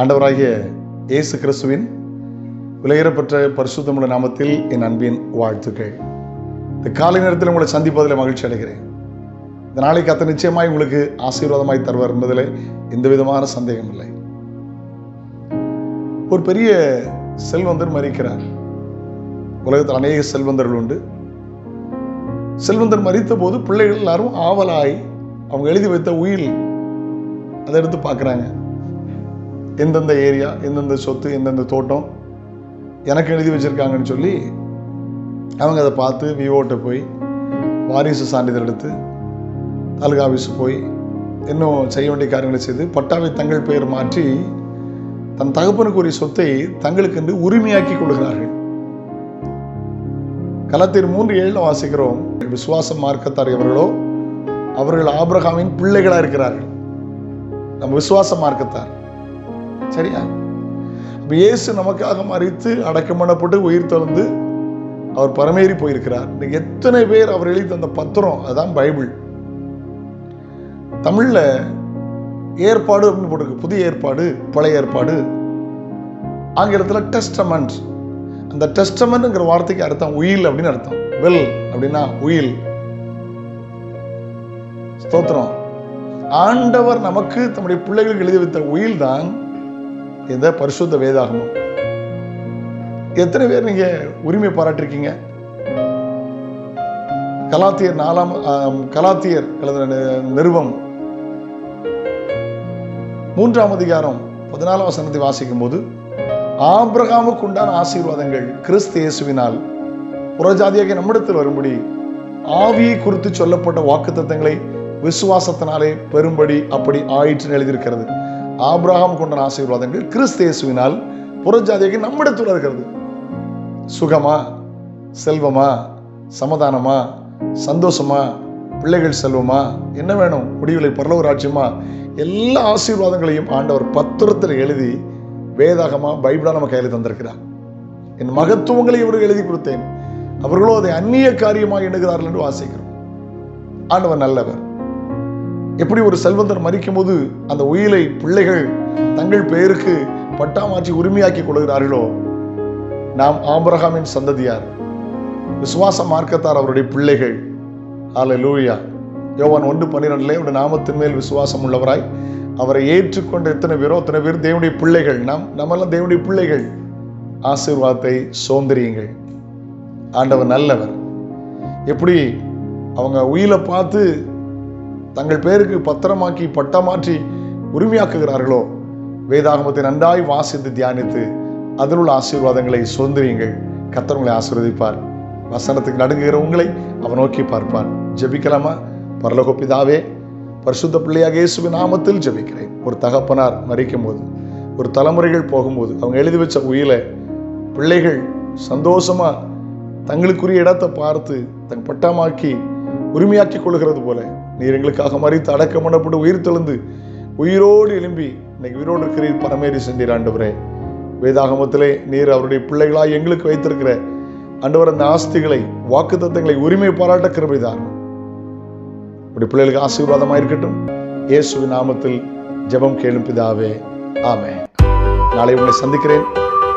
ஆண்டவராகிய இயேசு கிறிஸ்துவின் விலையேறப்பட்ட பரிசுத்தமுள்ள நாமத்தில் என் அன்பின் வாழ்த்துக்கள். இந்த காலை நேரத்தில் உங்களை சந்திப்பதில் மகிழ்ச்சி அடைகிறேன். இந்த நாளைக்கு அத்த நிச்சயமாய் உங்களுக்கு ஆசீர்வாதமாய் தருவார் என்பதில் எந்த விதமான சந்தேகம் இல்லை. ஒரு பெரிய செல்வந்தர் மறிக்கிறார். உலகத்தில் அநேக செல்வந்தர்கள் உண்டு. செல்வந்தர் மறித்த போது பிள்ளைகள் எல்லாரும் ஆவலாய் அவங்க எழுதி வைத்த உயில் அதை எடுத்து பார்க்குறாங்க. எந்தெந்த ஏரியா எந்தெந்த சொத்து எந்தெந்த தோட்டம் எனக்கு எழுதி வச்சிருக்காங்கன்னு சொல்லி அவங்க அதை பார்த்து விவோட்ட போய் வாரிசு சான்றிதழ் எடுத்து தாலுகா ஆஃபீஸ் போய் இன்னும் செய்ய வேண்டிய காரியங்களை செய்து பட்டாவை தங்கள் பெயர் மாற்றி தன் தகப்பனுக்குரிய சொத்தை தங்களுக்கென்று உரிமையாக்கி கொள்கிறார்கள். கலத்தீர் மூன்று ஏழில் வாசிக்கிறோம். விசுவாச மார்க்கத்தார் எவர்களோ அவர்கள் ஆபிரகாமின் பிள்ளைகளா இருக்கிறார்கள் நம்ம விசுவாச மார்க்கத்தார். சரியா? அப்ப இயேசு நமக்காக மறித்து அடக்கம் பண்ணப்பட்டு உயிர் தொலைந்து அவர் பரமேறி போயிருக்கிறார். இன்னைக்கு எத்தனை பேர் அவர் எழுதி தந்த பத்திரம் அதுதான் பைபிள். தமிழ்ல ஏற்பாடு அப்படின்னு போட்டிருக்கு. புதிய ஏற்பாடு பழைய ஏற்பாடு. ஆங்கிலத்தில் டெஸ்டமெண்ட் அந்த டெஸ்டமெண்ட்ங்கிற வார்த்தைக்கு அர்த்தம் உயில் அப்படின்னு அர்த்தம். வெல் அப்படின்னா உயில். ஸ்தோத்திரம். ஆண்டவர் நமக்கு தம்முடைய பிள்ளைகளுக்கு எழுதி வைத்த உயில் தான் இந்த பரிசுத்த வேதாகமம். எத்தனை பேர் நீங்க உரிமை பாராட்டிருக்கீங்க? கலாத்தியர் நாலாம் கலாத்தியர் எழுதின மூன்றாம் அதிகாரம் பதினாலாம் வசனத்தை வாசிக்கும் போது ஆபிரகாமுக்கு உண்டான ஆசீர்வாதங்கள் கிறிஸ்து இயேசுவினால். புறஜாதியாக நம்மிடத்தில் வரும்படி ஆவியை குறித்து சொல்லப்பட்ட வாக்குத்தத்தங்களை விசுவாசத்தினாலே பெரும்படி அப்படி ஆயிற்று எழுதியிருக்கிறது. ஆபிரகாம் கொண்ட ஆசீர்வாதங்கள் கிறிஸ்து இயேசுவினால் புறஜாதியாக நம்மிடத்தில் இருக்கிறது. சுகமா? செல்வமா? சமாதானமா? சந்தோஷமா? பிள்ளைகள் செல்வமா? என்ன வேணும்? முடிவிலை பரலவ ராஜ்யமா? எல்லா ஆசீர்வாதங்களையும் ஆண்டவர் பத்திரத்தில் எழுதி வேதாகமா பைபிளா நம்ம கையில் தந்திருக்கிறார். என் மகத்துவங்களை இவர்கள் எழுதி கொடுத்தேன். அவர்களோ அதை அந்நிய காரியமாக எண்ணுகிறார்கள் என்று வாசிக்கிறோம். ஆண்டவர் நல்லவர். எப்படி ஒரு செல்வந்தர் மறிக்கும் போது அந்த உயிலை பிள்ளைகள் தங்கள் பெயருக்கு பட்டாமாற்றி உரிமையாக்கி கொள்கிறார்களோ? நாம் ஆம்பரகாமின் சந்ததியார் விசுவாச மார்க்கத்தார் அவருடைய பிள்ளைகள். லூயா யோவான் ஒன்று பன்னிரெண்டுல அவருடைய நாமத்தின் மேல் விசுவாசம் உள்ளவராய் அவரை ஏற்றுக்கொண்ட எத்தனை பேரோ அத்தனை பேர் தேவனுடைய பிள்ளைகள். நாம் நம்மெல்லாம் தேவனுடைய பிள்ளைகள். ஆசீர்வாதத்தை சோந்தரியுங்கள். ஆண்டவர் நல்லவர். எப்படி? அவங்க உயிலை பார்த்து தங்கள் பேருக்கு பத்திரமாக்கி பட்டமாற்றி உரிமையாக்குகிறார்களோ? வேதாகமத்தை நன்றாய் வாசித்து தியானித்து அதில் உள்ள ஆசீர்வாதங்களை சுதந்திரியுங்கள். கத்தவங்களை ஆசீர்வதிப்பார். வசனத்துக்கு நடுங்குகிற உங்களை அவன் நோக்கி பார்ப்பார். ஜெபிக்கலாமா? பரலகோப்பிதாவே பிதாவே பரிசுத்த பிள்ளையாக இயேசுவி நாமத்தில் ஜெபிக்கிறேன். ஒரு தகப்பனார் மறிக்கும் போது ஒரு தலைமுறைகள் போகும்போது அவங்க எழுதி வச்ச உயிலை பிள்ளைகள் சந்தோஷமா தங்களுக்குரிய இடத்தை பார்த்து தன் பட்டமாக்கி உரிமையாக்கி கொள்கிறது போல நீர் எங்களுக்காக மறித்து அடக்கம் பண்ணப்பட்டு உயிர் தெழுந்து உயிரோடு எழும்பி இன்னைக்கு உயிரோடு இருக்கிறீர் பரமேறி சென்றீர் ஆண்டவரே. வேதாகமத்திலே நீர் அவருடைய பிள்ளைகளாக எங்களுக்கு வைத்திருக்கிற ஆண்டவர் அந்த ஆஸ்திகளை வாக்கு தத்தங்களை உரிமை பாராட்ட கிருபைதான் இப்படி பிள்ளைகளுக்கு ஆசீர்வாதமாக இருக்கட்டும். இயேசுவின் நாமத்தில் ஜெபம் கேளும் பிதாவே. ஆமே நாளை உங்களை சந்திக்கிறேன்.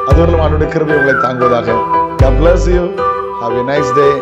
அதுவரை அவனுடைய கிருபை உங்களை தாங்குவதாக. God bless you. Have a nice day.